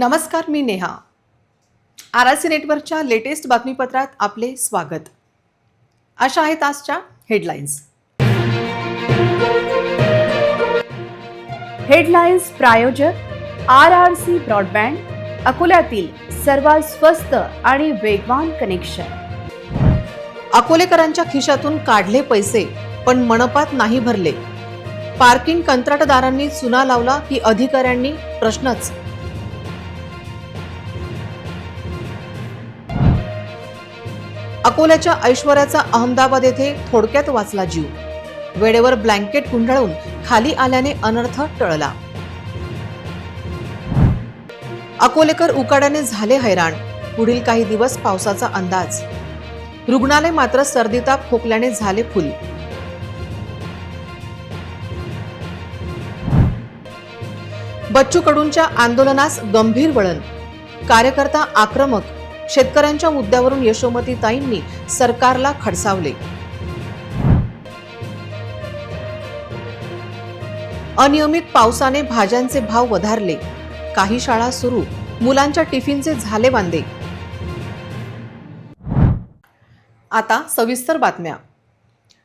नमस्कार मी Neha. R R C नेटवर्कच्या लेटेस्ट बातमीपत्रात आपले स्वागत. अशा आहेत आजच्या हेडलाईन्स. हेडलाईन्स प्रायोजक आर आर सी ब्रॉडबँड अकोल्यातील सर्वात स्वस्त आणि वेगवान कनेक्शन. अकोलेकरांच्या खिशातून काढले पैसे पण मनपात नाही भरले. पार्किंग कंत्राटदारांनी चुना लावला की अधिकाऱ्यांनी प्रश्नच अकोल्याच्या ऐश्वर्याचा अहमदाबाद येथे थोडक्यात वाचला जीव. वेळेवर ब्लँकेट गुंढळून खाली आल्याने अनर्थ टळला. अकोलेकर उकाड्याने झाले हैराण. पुढील काही दिवस पावसाचा अंदाज. रुग्णालय मात्र सर्दीताप खोकल्याने झाले फुल. बच्चू कडूंच्या आंदोलनास गंभीर वळण. कार्यकर्ता आक्रमक शेतकऱ्यांच्या मुद्द्यावरून यशोमती ताईंनी सरकारला खडसावले. अनियमित पावसाने भाज्यांचे भाव वधारले. काही शाळा सुरू. मुलांच्या टिफिनचे झाले वांदे. आता सविस्तर बातम्या.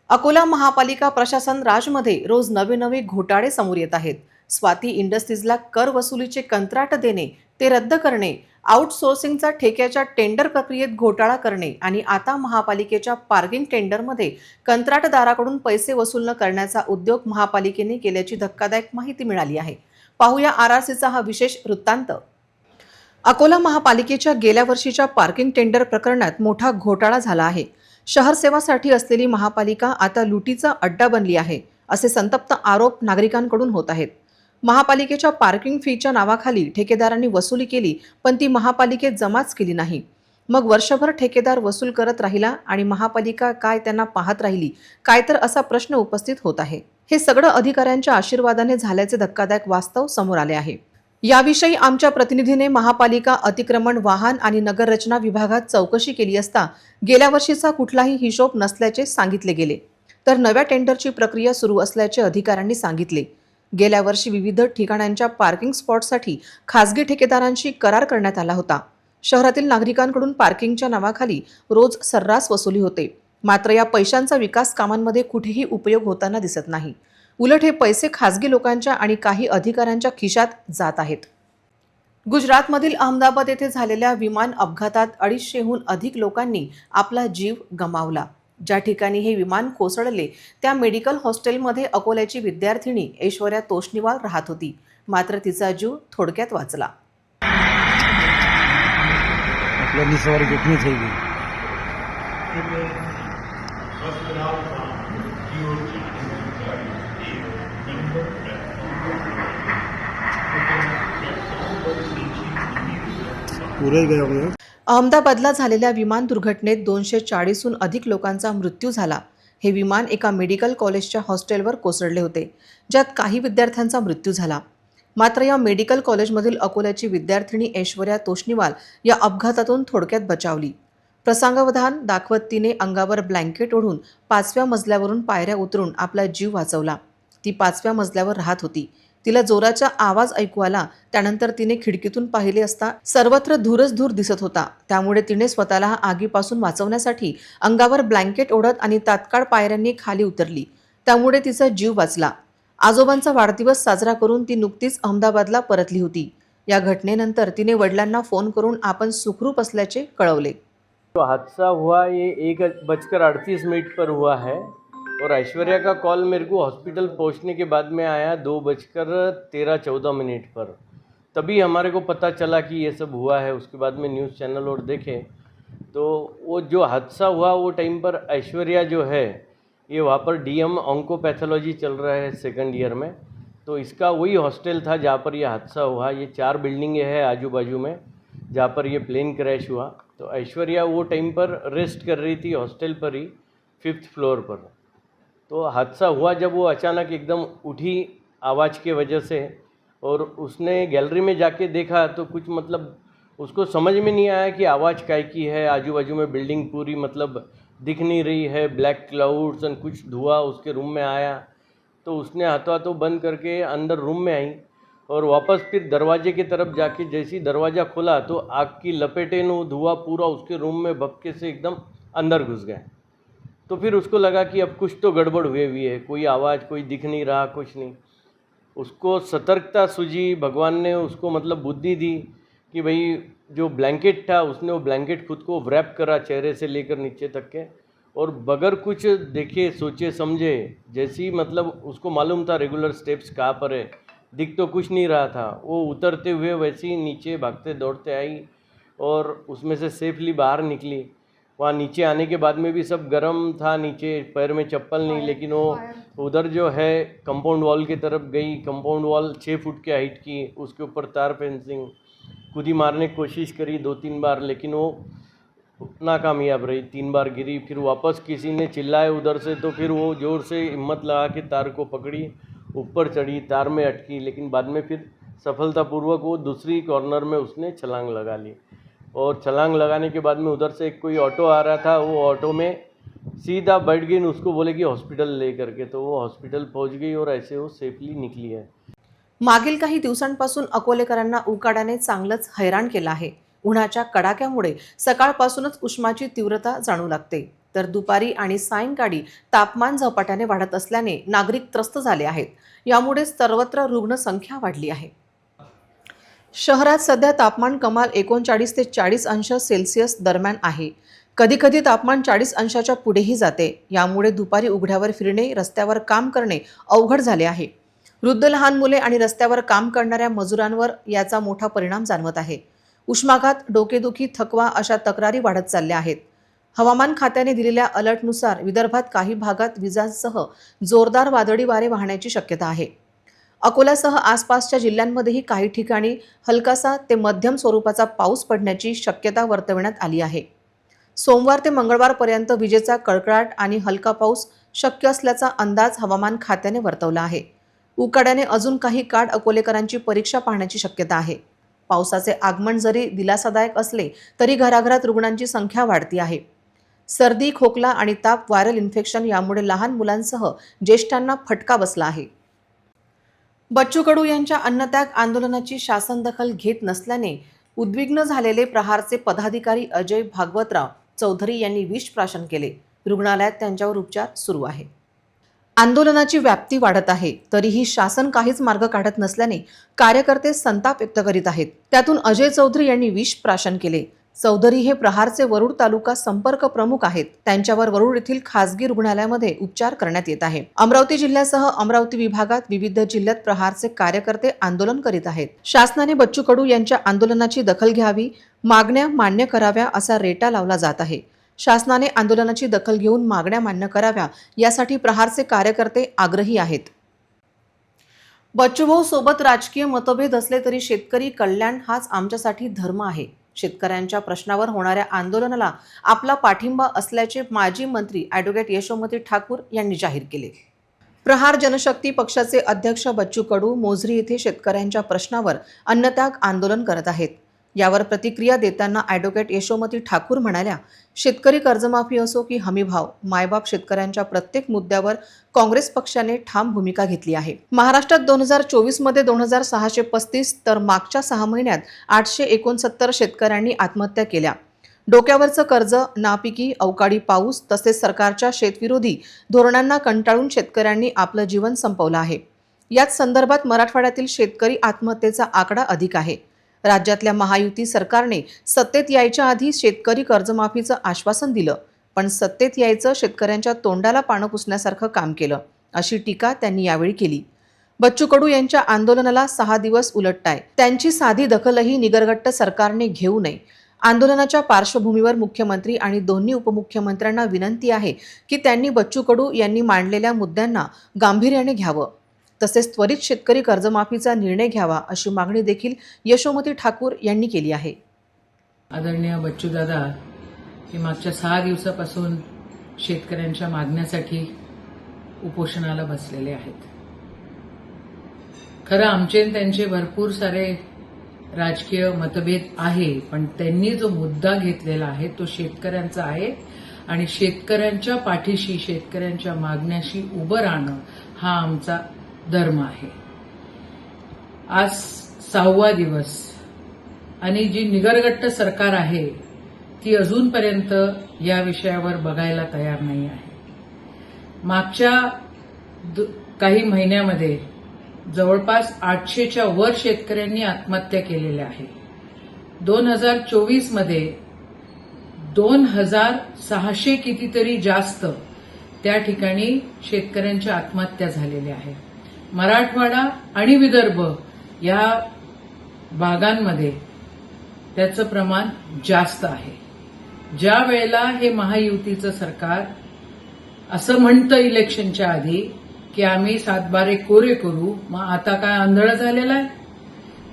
अकोला महापालिका प्रशासन राजमध्ये रोज नवे नवे घोटाळे समोर येत आहेत. स्वाती इंडस्ट्रीजला कर वसुलीचे कंत्राट देणे ते रद्द करणे आउटसोर्सिंगचा ठेक्याच्या टेंडर प्रक्रियेत घोटाळा करणे आणि आता महापालिकेच्या पार्किंग टेंडरमध्ये कंत्राटदाराकडून पैसे वसूल न करण्याचा उद्योग महापालिकेने केल्याची धक्कादायक माहिती मिळाली आहे. पाहूया आर आर सीचा हा विशेष वृत्तांत. अकोला महापालिकेच्या गेल्या वर्षीच्या पार्किंग टेंडर प्रकरणात मोठा घोटाळा झाला आहे. शहरसेवासाठी असलेली महापालिका आता लुटीचा अड्डा बनली आहे असे संतप्त आरोप नागरिकांकडून होत आहेत. महापालिकेच्या पार्किंग फीच्या नावाखाली ठेकेदारांनी वसुली केली पण ती महापालिकेत जमाच केली नाही. मग वर्षभर ठेकेदार वसूल करत राहिला आणि महापालिका काय त्यांना पाहत राहिली? काय तर असा प्रश्न उपस्थित होत आहे. हे सगळं अधिकाऱ्यांच्या आशीर्वादाने झाल्याचे धक्कादायक वास्तव समोर आले आहे. याविषयी आमच्या प्रतिनिधीने महापालिका अतिक्रमण वाहन आणि नगररचना विभागात चौकशी केली असता गेल्या वर्षीचा कुठलाही हिशोब नसल्याचे सांगितले गेले. तर नव्या टेंडरची प्रक्रिया सुरू असल्याचे अधिकाऱ्यांनी सांगितले. गेल्या वर्षी विविध ठिकाणांच्या पार्किंग स्पॉटसाठी खासगी ठेकेदारांशी करार करण्यात आला होता. शहरातील नागरिकांकडून पार्किंगच्या नावाखाली रोज सर्रास वसुली होते. मात्र या पैशांचा विकास कामांमध्ये कुठेही उपयोग होताना दिसत नाही. उलट हे पैसे खासगी लोकांच्या आणि काही अधिकाऱ्यांच्या खिशात जात आहेत. गुजरातमधील अहमदाबाद येथे झालेल्या विमान अपघातात अडीचशेहून अधिक लोकांनी आपला जीव गमावला. ज्या ठिकाणी हे विमान कोसळले त्या मेडिकल हॉस्टेलमध्ये अकोल्याची विद्यार्थिनी ऐश्वर्या तोष्णीवाल राहत होती मात्र तिचा जीव थोडक्यात वाचला આપણાની સવારે કેટલી થઈ ગઈ પુરાઈ ગયા હવે अहमदाबादला झालेल्या विमान दुर्घटनेत दोनशे चाळीसहून अधिक लोकांचा मृत्यू झाला. हे विमान एका मेडिकल कॉलेजच्या हॉस्टेलवर कोसळले होते ज्यात काही विद्यार्थ्यांचा मृत्यू झाला. मात्र या मेडिकल कॉलेजमधील अकोल्याची विद्यार्थिनी ऐश्वर्या तोष्णीवाल या अपघातातून थोडक्यात बचावली. प्रसंगावधान दाखवत तिने अंगावर ब्लँकेट ओढून पाचव्या मजल्यावरून पायऱ्या उतरून आपला जीव वाचवला. ती पाचव्या मजल्यावर राहत होती. तिला जोराचा आवाज ऐकू आला. त्यानंतर तिने खिडकीतून पाहिले असता सर्वत्र धूरच धूर दिसत होता. त्यामुळे तिने स्वतःला आगीपासून वाचवण्यासाठी अंगावर ब्लँकेट ओढत आणि तात्काळ पायऱ्यांनी खाली उतरली. त्यामुळे तिचा जीव वाचला. आजोबांचा वाढदिवस साजरा करून ती नुकतीच अहमदाबादला परतली होती. या घटनेनंतर तिने वडिलांना फोन करून आपण सुखरूप असल्याचे कळवले. हादसा हुआ ये एक बजकर अड़तीस मिनट पर हुआ है. और ऐश्वर्या का कॉल मेरे को हॉस्पिटल पहुँचने के बाद में आया दो बजकर तेरह चौदह मिनट पर। तभी हमारे को पता चला कि ये सब हुआ है, उसके बाद में न्यूज़ चैनल और देखे। तो वो जो हादसा हुआ वो टाइम पर ऐश्वर्या जो है, ये वहाँ पर डीएम ऑन्कोपैथोलॉजी चल रहा है सेकंड ईयर में। तो इसका वही हॉस्टल था जहाँ पर यह हादसा हुआ। ये चार बिल्डिंगें हैं आजू बाजू में, जहाँ पर ये प्लेन क्रैश हुआ। तो ऐश्वर्या वो टाइम पर रेस्ट कर रही थी हॉस्टल पर ही फिफ्थ फ्लोर पर। तो हादसा हुआ जब वो अचानक एकदम उठी आवाज़ के वजह से और उसने गैलरी में जाके देखा तो कुछ मतलब उसको समझ में नहीं आया कि आवाज़ काय की है। आजू बाजू में बिल्डिंग पूरी मतलब दिख नहीं रही है। ब्लैक क्लाउड्स एंड कुछ धुआँ उसके रूम में आया। तो उसने हाथों हाथों बंद करके अंदर रूम में आई और वापस फिर दरवाजे की तरफ़ जाके जैसी दरवाज़ा खोला तो आग की लपेटे ने धुआँ पूरा उसके रूम में भपके से एकदम अंदर घुस गए। तो फिर उसको लगा कि अब कुछ तो गड़बड़ हुए हुई है, कोई आवाज़, कोई दिख नहीं रहा, कुछ नहीं। उसको सतर्कता सूझी, भगवान ने उसको मतलब बुद्धि दी कि भाई जो ब्लैंकेट था, उसने वो ब्लैंकेट खुद को रैप करा चेहरे से लेकर नीचे तक के और बगैर कुछ देखे, सोचे, समझे, जैसे मतलब उसको मालूम था रेगुलर स्टेप्स कहाँ पर है, दिख तो कुछ नहीं रहा था। वो उतरते हुए वैसे ही नीचे भागते, दौड़ते आई और उसमें से सेफली बाहर निकली। वहाँ नीचे आने के बाद में भी सब गर्म था नीचे पैर में चप्पल नहीं लेकिन वो उधर जो है कंपाउंड वॉल की तरफ़ गई। कंपाउंड वॉल छः फुट के हाइट की उसके ऊपर तार फेंसिंग खुद ही मारने की कोशिश करी दो तीन बार लेकिन वो नाकामयाब रही। तीन बार गिरी फिर वापस किसी ने चिल्लाए उधर से तो फिर वो ज़ोर से हिम्मत लगा के तार को पकड़ी ऊपर चढ़ी तार में अटकी लेकिन बाद में फिर सफलतापूर्वक वो दूसरी कॉर्नर में उसने छलांग लगा ली। और छलांग लगाने के बाद में उधर से एक कोई ऑटो आ रहा था वो ऑटो में सीधा बैठ गई उसको बोले कि हॉस्पिटल ले करके तो वो हॉस्पिटल पहुंच गई और ऐसे वो सेफली निकली है। मागील काही दिवसांपासून अकोलेकरांना उकाड्याने चांगलंच हैराण केलं आहे. उन्हाच्या कडाक्यामुळे सकाळपासूनच उष्माची तीव्रता जाणू लागते. तर दुपारी आणि सायंकाळी तापमान झपाट्याने वाढत असल्याने नागरिक त्रस्त झाले आहेत. यामुळे सर्वत्र रुग्णसंख्या वाढली आहे. शहरात सध्या तापमान कमाल एकोणचाळीस ते चाळीस अंश सेल्सिअस दरम्यान आहे. कधीकधी तापमान चाळीस अंशाच्या पुढेही जाते. यामुळे दुपारी उघड्यावर फिरणे रस्त्यावर काम करणे अवघड झाले आहे. वृद्ध लहान मुले आणि रस्त्यावर काम करणाऱ्या मजुरांवर याचा मोठा परिणाम जाणवत आहे. उष्माघात डोकेदुखी थकवा अशा तक्रारी वाढत चालल्या आहेत. हवामान खात्याने दिलेल्या अलर्टनुसार विदर्भात काही भागात विजांसह जोरदार वादळी वारे वाहण्याची शक्यता आहे. अकोल्यासह आसपासच्या जिल्ह्यांमध्येही काही ठिकाणी हलकासा ते मध्यम स्वरूपाचा पाऊस पडण्याची शक्यता वर्तविण्यात आली आहे. सोमवार ते मंगळवारपर्यंत विजेचा कडकडाट आणि हलका पाऊस शक्य असल्याचा अंदाज हवामान खात्याने वर्तवला आहे. उकाड्याने अजून काही काळ अकोलेकरांची परीक्षा पाहण्याची शक्यता आहे. पावसाचे आगमन जरी दिलासादायक असले तरी घराघरात रुग्णांची संख्या वाढती आहे. सर्दी खोकला आणि ताप व्हायरल इन्फेक्शन यामुळे लहान मुलांसह ज्येष्ठांना फटका बसला आहे. बच्चू कडू यांच्या अन्नत्याग आंदोलनाची शासन दखल घेत नसल्याने उद्विग्न झालेले प्रहारचे पदाधिकारी अजय भागवतराव चौधरी यांनी विष प्राशन केले. रुग्णालयात त्यांच्यावर उपचार सुरू आहे. आंदोलनाची व्याप्ती वाढत आहे. तरीही शासन काहीच मार्ग काढत नसल्याने कार्यकर्ते संताप व्यक्त करीत आहेत. त्यातून अजय चौधरी यांनी विष प्राशन केले. चौधरी हे प्रहारचे वरुड तालुका संपर्क प्रमुख आहेत. त्यांच्यावर वरुड येथील खासगी रुग्णालयामध्ये उपचार करण्यात येत आहे. अमरावती जिल्ह्यासह अमरावती विभागात विविध जिल्ह्यात प्रहारचे कार्यकर्ते आंदोलन करीत आहेत. शासनाने बच्चू कडू यांच्या आंदोलनाची दखल घ्यावी मागण्या मान्य कराव्या असा रेटा लावला जात आहे. शासनाने आंदोलनाची दखल घेऊन मागण्या मान्य कराव्या यासाठी प्रहारचे कार्यकर्ते आग्रही आहेत. बच्चूभाऊ सोबत राजकीय मतभेद असले तरी शेतकरी कल्याण हाच आमच्यासाठी धर्म आहे. शेतकऱ्यांच्या प्रश्नावर होणाऱ्या आंदोलनाला आपला पाठिंबा असल्याचे माजी मंत्री ॲडव्होकेट यशोमती ठाकूर यांनी जाहीर केले. प्रहार जनशक्ती पक्षाचे अध्यक्ष बच्चू कडू मोझरी येथे शेतकऱ्यांच्या प्रश्नावर अन्नत्याग आंदोलन करत आहेत. यावर प्रतिक्रिया देताना ॲडव्होकेट यशोमती ठाकूर म्हणाल्या शेतकरी कर्जमाफी असो की हमीभाव मायबाप शेतकऱ्यांच्या प्रत्येक मुद्द्यावर काँग्रेस पक्षाने ठाम भूमिका घेतली आहे. महाराष्ट्रात दोन हजार चोवीसमध्ये दोन हजार सहाशे पस्तीस तर मागच्या सहा महिन्यात आठशे एकोणसत्तर शेतकऱ्यांनी आत्महत्या केल्या. डोक्यावरचं कर्ज नापिकी अवकाळी पाऊस तसेच सरकारच्या शेतविरोधी धोरणांना कंटाळून शेतकऱ्यांनी आपलं जीवन संपवलं आहे. याच संदर्भात मराठवाड्यातील शेतकरी आत्महत्येचा आकडा अधिक आहे. राज्यातल्या महायुती सरकारने सत्तेत यायच्या आधी शेतकरी कर्जमाफीचं आश्वासन दिलं पण सत्तेत यायचं शेतकऱ्यांच्या तोंडाला पानं पुसण्यासारखं काम केलं अशी टीका त्यांनी यावेळी केली. बच्चू कडू यांच्या आंदोलनाला सहा दिवस उलटताय. त्यांची साधी दखलही निगरगट्ट सरकारने घेऊ नये. आंदोलनाच्या पार्श्वभूमीवर मुख्यमंत्री आणि दोन्ही उपमुख्यमंत्र्यांना विनंती आहे की त्यांनी बच्चू कडू यांनी मांडलेल्या मुद्द्यांना गांभीर्याने घ्यावं. तसेच त्वरित शेतकरी कर्जमाफीचा निर्णय घ्यावा अशी मागणी देखील यशोमती ठाकूर यांनी केली आहे. आदरणीय बच्चूदादा हे मागच्या सहा दिवसापासून शेतकऱ्यांच्या मागण्यासाठी उपोषणाला बसलेले आहेत. खरं आमचे त्यांचे भरपूर सारे राजकीय मतभेद आहे पण त्यांनी जो मुद्दा घेतलेला आहे तो शेतकऱ्यांचा आहे आणि शेतकऱ्यांच्या पाठीशी शेतकऱ्यांच्या मागण्याशी उभं राहणं हा आमचा धर्म आहे. आज सहावा दिवस आणि जी निगरगट्ट सरकार आहे ती अजूनपर्यंत या विषयावर बघायला तयार नाही आहे. मागच्या द- काही महिन्यामध्ये जवळपास आठशेच्या वर शेतकऱ्यांनी आत्महत्या केलेल्या आहे. दोन हजार चोवीसमध्ये दोन हजार सहाशे कितीतरी जास्त त्या ठिकाणी शेतकऱ्यांच्या आत्महत्या झालेल्या आहेत. मराठवाडा आणि विदर्भ या भागांमध्ये त्याचं प्रमाण जास्त आहे. ज्या वेळेला हे महायुतीचं सरकार असं म्हणतं इलेक्शनच्या आधी की आम्ही सातबारे कोरे करू मग आता काय आंधळ झालेला आहे?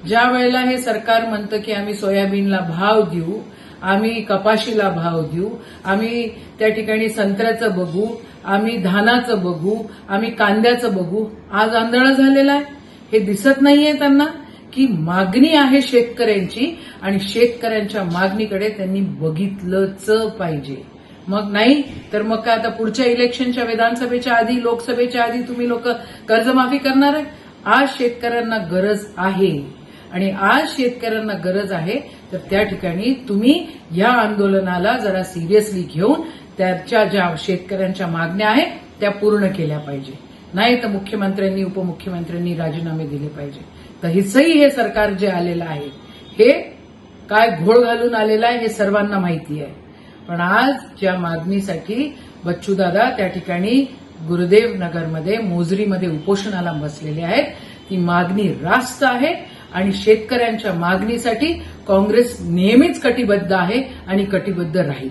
ज्या वेळेला हे सरकार म्हणतं की आम्ही सोयाबीनला भाव देऊ आम्ही कपाशीला भाव देऊ आम्ही त्या ठिकाणी संत्र्याचं बघू आम्ही धानाचं बघू आम्ही कांद्याचं बघू. आज आंधळा झालेलं आहे. हे दिसत नाहीये त्यांना की मागणी आहे शेतकऱ्यांची आणि शेतकऱ्यांच्या मागणीकडे त्यांनी बघितलंच पाहिजे. मग नाही तर मग काय आता पुढच्या इलेक्शनच्या विधानसभेच्या आधी लोकसभेच्या आधी तुम्ही लोक कर्जमाफी करणार आहे? आज शेतकऱ्यांना गरज आहे. आणि आज शेतकऱ्यांना गरज आहे तर त्या ठिकाणी तुम्ही या आंदोलनाला जरा सिरियसली घेऊन त्याच्या ज्या शेतकऱ्यांच्या मागण्या आहेत त्या पूर्ण केल्या पाहिजे. नाही तर मुख्यमंत्र्यांनी उपमुख्यमंत्र्यांनी राजीनामे दिले पाहिजे. तर हिचंही हे सरकार जे आलेलं आहे हे काय घोळ घालून आलेलं आहे हे सर्वांना माहिती आहे. पण आज ज्या मागणीसाठी बच्चूदादा त्या ठिकाणी गुरुदेव नगरमध्ये मोजरीमध्ये उपोषणाला बसलेले आहेत ती मागणी रास्त आहे आणि शेतकऱ्यांच्या मागणीसाठी काँग्रेस नेहमीच कटिबद्ध आहे आणि कटिबद्ध राहील.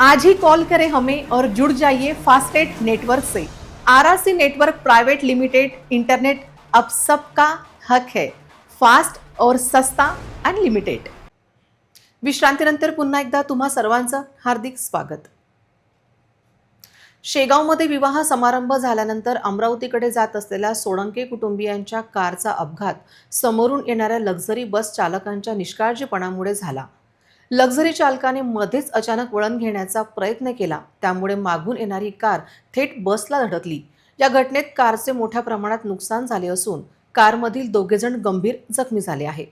आज ही कॉल करें हमें और जुड़ जाइए फास्टेट नेटवर्क से। R R C network private limited internet अब सबका हक है। फास्ट और सस्ता अनलिमिटेड विश्रांतीनंतर पुन्हा एकदा तुम्हा सर्वांचं हार्दिक स्वागत। शेगावमध्ये विवाह समारंभ झाल्यानंतर अमरावतीकडे जात असलेल्या सोळंके कुटुंबियांच्या कारचा अपघात समोरून येणाऱ्या लक्झरी बस चालकांच्या निष्काळजीपणामुळे झाला. लक्झरी चालकाने मध्येच अचानक वळण घेण्याचा प्रयत्न केला. त्यामुळे मागून येणारी कार थेट बसला धडकली. या घटनेत कारचे मोठ्या प्रमाणात नुकसान झाले असून कारमधील दोघेजण गंभीर जखमी झाले आहे.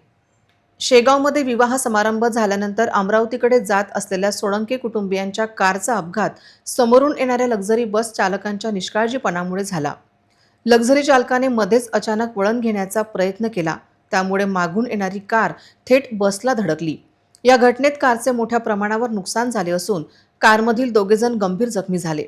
शेगावमध्ये विवाह समारंभ झाल्यानंतर अमरावतीकडे जात असलेल्या सोळंके कुटुंबियांच्या कारचा अपघात समोरून येणाऱ्या लक्झरी बस चालकांच्या निष्काळजीपणामुळे झाला. लक्झरी चालकाने मध्येच अचानक वळण घेण्याचा प्रयत्न केला. त्यामुळे मागून येणारी कार थेट बसला धडकली. या घटनेत कारचे मोठ्या प्रमाणावर नुकसान झाले असून कारमधील दोघेजण गंभीर जखमी झाले.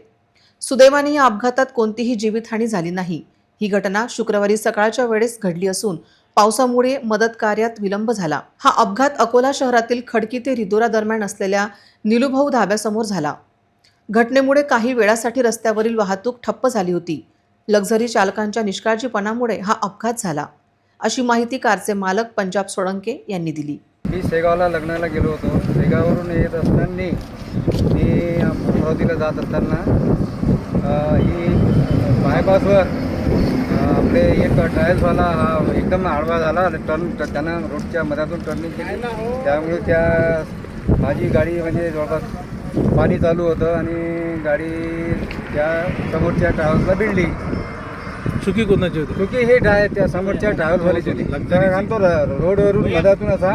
सुदैवाने या अपघातात कोणतीही जीवितहानी झाली नाही. ही घटना शुक्रवारी सकाळच्या वेळेस घडली असून पावसामुळे मदत कार्यात विलंब झाला. हा अपघात अकोला शहरातील खडकी ते रिदोरा दरम्यान असलेल्या निलुभाऊ धाब्यासमोर झाला. घटनेमुळे काही वेळासाठी रस्त्यावरील वाहतूक ठप्प झाली होती. लक्झरी चालकांच्या निष्काळजीपणामुळे हा अपघात झाला. अशी माहिती कारचे मालक पंजाब सोळंके यांनी दिली. मी शेगावला लग्नाला गेलो होतो. शेगाववरून येत असताना मी अमरावतीला जात असताना ही बायपासवर आपले एक ट्रायल्सवाला हा एकदम आडवा झाला. टर्न त्यानं रोडच्या मध्यातून टर्निंग केली. त्यामुळे त्या माझी गाडी म्हणजे जवळपास पाणी चालू होतं आणि गाडी त्या समोरच्या ट्रॅव्हल्सला भिडली. चुकी कोणाची होती? क्योंकि हे ड्राय त्या समोरच्या ट्रॅव्हल्सवालीची होती. तो रोडवरून मधातून असा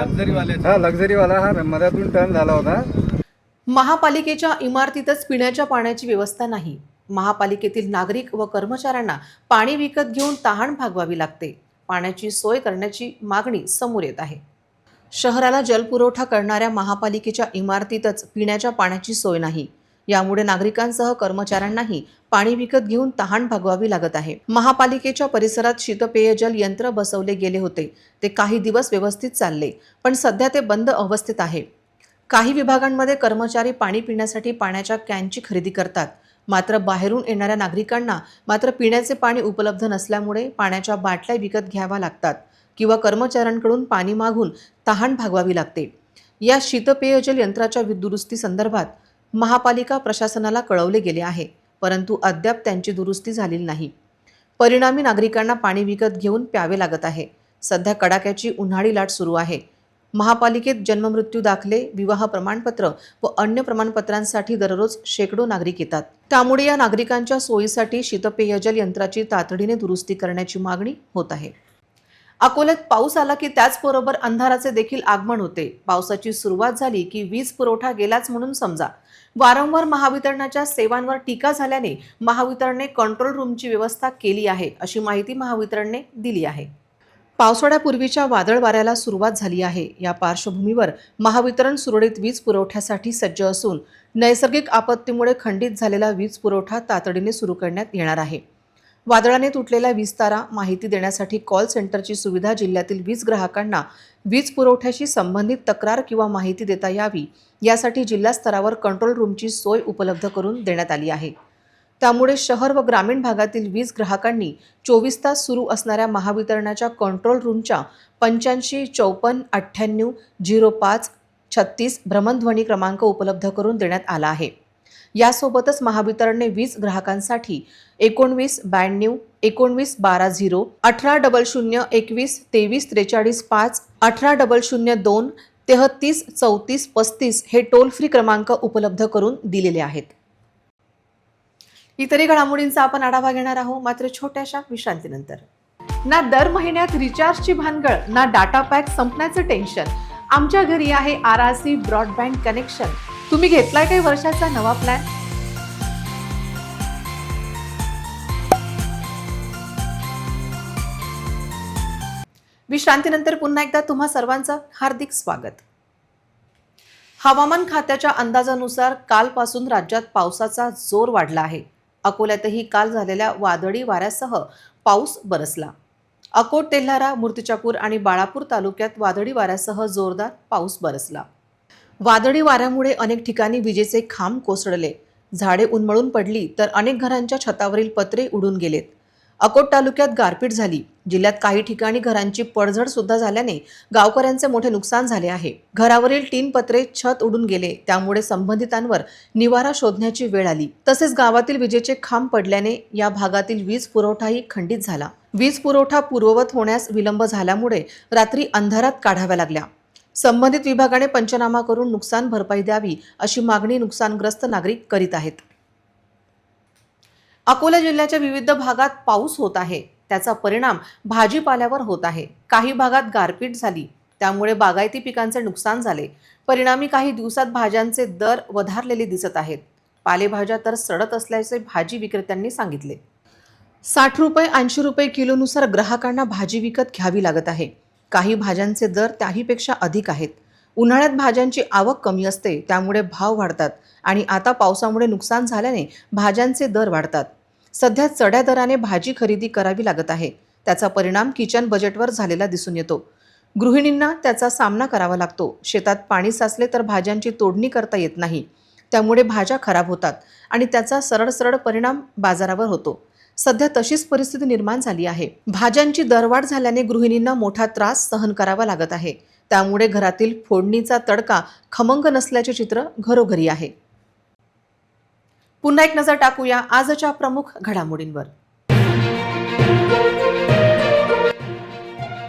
हा लक्झरीवाला हा मधातून टर्न झाला होता. महापालिकेच्या इमारतीतच पिण्याच्या पाण्याची व्यवस्था नाही. महापालिकेतील नागरिक व कर्मचाऱ्यांना पाणी विकत घेऊन तहान भागवावी लागते. पाण्याची सोय करण्याची मागणी समोर येत आहे. शहराला जलपुरवठा करणाऱ्या महापालिकेच्या इमारतीतच पिण्याच्या पाण्याची सोय नाही. यामुळे नागरिकांसह कर्मचाऱ्यांनाही पाणी विकत घेऊन तहान भागवावी लागत आहे. महापालिकेच्या परिसरात शीतपेयजल यंत्र बसवले गेले होते. ते काही दिवस व्यवस्थित चालले पण सध्या ते बंद अवस्थेत आहे. काही विभागांमध्ये कर्मचारी पाणी पिण्यासाठी पाण्याच्या कॅनची खरेदी करतात. मात्र बाहेरून येणाऱ्या नागरिकांना मात्र पिण्याचे पाणी उपलब्ध नसल्यामुळे पाण्याच्या बाटल्या विकत घ्याव्या लागतात किंवा कर्मचाऱ्यांकडून पाणी मागून तहान भागवावी लागते. या शीतपेयजल यंत्राच्या दुरुस्ती संदर्भात महापालिका प्रशासनाला कळवले गेले आहे. परंतु अद्याप त्यांची दुरुस्ती झालेली नाही. परिणामी नागरिकांना पाणी विकत घेऊन प्यावे लागत आहे. सध्या कडाक्याची उन्हाळी लाट सुरू आहे. महापालिकेत जन्ममृत्यू दाखले विवाह प्रमाणपत्र व अन्य प्रमाणपत्रांसाठी दररोज शेकडो नागरिक येतात. त्यामुळे या नागरिकांच्या सोयीसाठी शीतपेयजल यंत्राची तातडीने दुरुस्ती करण्याची मागणी होत आहे. अकोल्यात पाऊस आला की त्याचबरोबर अंधाराचे देखील आगमन होते. पावसाची सुरुवात झाली की वीज पुरवठा गेलाच म्हणून समजा. वारंवार महावितरणाच्या सेवांवर टीका झाल्याने महावितरणने कंट्रोल रूमची व्यवस्था केली आहे अशी माहिती महावितरणने दिली आहे. पावसाळ्यापूर्वीच्या वादळ वाऱ्याला सुरुवात झाली आहे. या पार्श्वभूमीवर महावितरण सुरळीत वीज पुरवठ्यासाठी सज्ज असून नैसर्गिक आपत्तीमुळे खंडित झालेला वीज पुरवठा तातडीने सुरू करण्यात येणार आहे. वादळाने तुटलेल्या वीज तारा माहिती देण्यासाठी कॉल सेंटरची सुविधा जिल्ह्यातील वीज ग्राहकांना वीज पुरवठ्याशी संबंधित तक्रार किंवा माहिती देता यावी यासाठी जिल्हा स्तरावर कंट्रोल रूमची सोय उपलब्ध करून देण्यात आली आहे. त्यामुळे शहर व ग्रामीण भागातील वीज ग्राहकांनी चोवीस तास सुरू असणाऱ्या महावितरणाच्या कंट्रोल रूमच्या पंच्याऐंशी चौपन्न अठ्ठ्याण्णव झिरो पाच छत्तीस भ्रमणध्वनी क्रमांक उपलब्ध करून देण्यात आला आहे. यासोबतच महावितरणने वीज ग्राहकांसाठी एकोणवीस ब्याण्णव एकोणवीस बारा झिरो अठरा डबल शून्य एकवीस तेवीस त्रेचाळीस पाच अठरा डबल शून्य दोन तेहत्तीस चौतीस पस्तीस हे टोल फ्री क्रमांक उपलब्ध करून दिलेले आहेत. इतरही घडामोडींचा आपण आढावा घेणार आहोत. मात्र छोट्याशा विश्रांतीनंतर. ना दर महिन्यात रिचार्जची भानगड ना डाटा पॅक संपण्याचं टेन्शन. आमच्या घरी आहे R R C broadband connection. तुम्ही घेतलाय काही वर्षाचा नवा प्लॅन विश्रांतीनंतर पुन्हा एकदा तुम्हा सर्वांचं हार्दिक स्वागत. हवामान खात्याच्या अंदाजानुसार कालपासून राज्यात पावसाचा जोर वाढला आहे. अकोल्यातही काल झालेल्या वादळी वाऱ्यासह पाऊस बरसला. अकोट तेल्हारा मूर्तिजापूर आणि बाळापूर तालुक्यात वादळी वाऱ्यासह जोरदार पाऊस बरसला. वादळी वाऱ्यामुळे अनेक ठिकाणी विजेचे खांब कोसळले. झाडे उन्मळून पडली तर अनेक घरांच्या छतावरील पत्रे उडून गेलेत. अकोट तालुक्यात गारपीट झाली. जिल्ह्यात काही ठिकाणी घरांची पडझड सुद्धा झाल्याने गावकऱ्यांचे मोठे नुकसान झाले आहे. घरावरील तीन पत्रे छत उडून गेले. त्यामुळे संबंधितांवर निवारा शोधण्याची वेळ आली. तसेच गावातील विजेचे खांब पडल्याने या भागातील वीज पुरवठाही खंडित झाला. वीज पुरवठा पूर्ववत होण्यास विलंब झाल्यामुळे रात्री अंधारात काढाव्या लागल्या. संबंधित विभागाने पंचनामा करून नुकसान भरपाई द्यावी अशी मागणी नुकसानग्रस्त नागरिक करीत आहेत. अकोला जिल्ह्याच्या विविध भागात पाऊस होत आहे. त्याचा परिणाम भाजीपाल्यावर होत आहे. काही भागात गारपीट झाली. त्यामुळे बागायती पिकांचे नुकसान झाले. परिणामी काही दिवसात भाज्यांचे दर वधारलेले दिसत आहेत. पालेभाज्या तर सडत असल्याचे भाजी विक्रेत्यांनी सांगितले. साठ रुपये ऐंशी रुपये किलोनुसार ग्राहकांना भाजी विकत घ्यावी लागत आहे. काही भाज्यांचे दर त्याहीपेक्षा अधिक आहेत. उन्हाळ्यात भाज्यांची आवक कमी असते त्यामुळे भाव वाढतात आणि आता पावसामुळे नुकसान झाल्याने भाज्यांचे दर वाढतात. सध्या चढ्या दराने भाजी खरेदी करावी लागत आहे. त्याचा परिणाम किचन बजेटवर झालेला दिसून येतो. गृहिणींना त्याचा सामना करावा लागतो. शेतात पाणी साचले तर भाज्यांची तोडणी करता येत नाही. त्यामुळे भाज्या खराब होतात आणि त्याचा सरळ सरळ परिणाम बाजारावर होतो. सध्या तशीच परिस्थिती निर्माण झाली आहे. भाज्यांची दरवाढ झाल्याने गृहिणींना मोठा त्रास सहन करावा लागत आहे. त्यामुळे घरातील फोडणीचा तडका खमंग नसल्याचे चित्र घरोघरी आहे. पुन्हा एक नजर टाकूया आजच्या प्रमुख घडामोडींवर.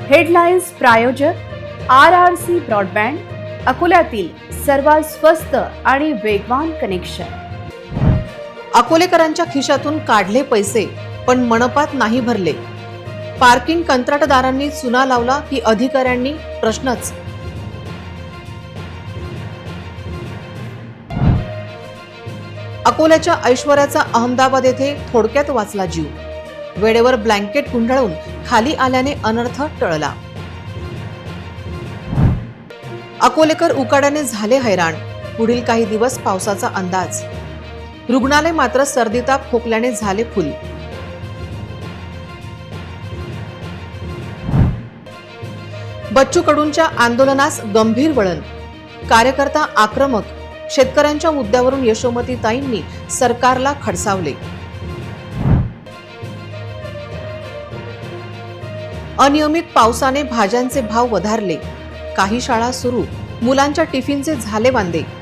हेडलाईन्स प्रायोजक आर आर सी ब्रॉडबँड अकोल्यातील सर्वात स्वस्त आणि वेगवान कनेक्शन. अकोलेकरांच्या खिशातून काढले पैसे पण मनपात नाही भरले. पार्किंग कंत्राटदारांनी चुना लावला की अधिकाऱ्यांनी प्रश्नच. अकोल्याच्या ऐश्वर्याचा अहमदाबाद येथे थोडक्यात वाचला जीव. वेळेवर ब्लँकेट गुंढळून खाली आल्याने अनर्थ टळला. अकोलेकर उकाड्याने झाले हैराण. पुढील काही दिवस पावसाचा अंदाज. रुग्णालय मात्र सर्दीताप खोकल्याने झाले फुल. बच्चू कडूंच्या आंदोलनास गंभीर वळण. कार्यकर्ता आक्रमक. शेतकऱ्यांच्या मुद्द्यावरून यशोमती ताईंनी सरकारला खडसावले. अनियमित पावसाने भाज्यांचे भाव वधारले. काही शाळा सुरू. मुलांच्या टिफिनचे झाले वांदे.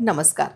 नमस्कार.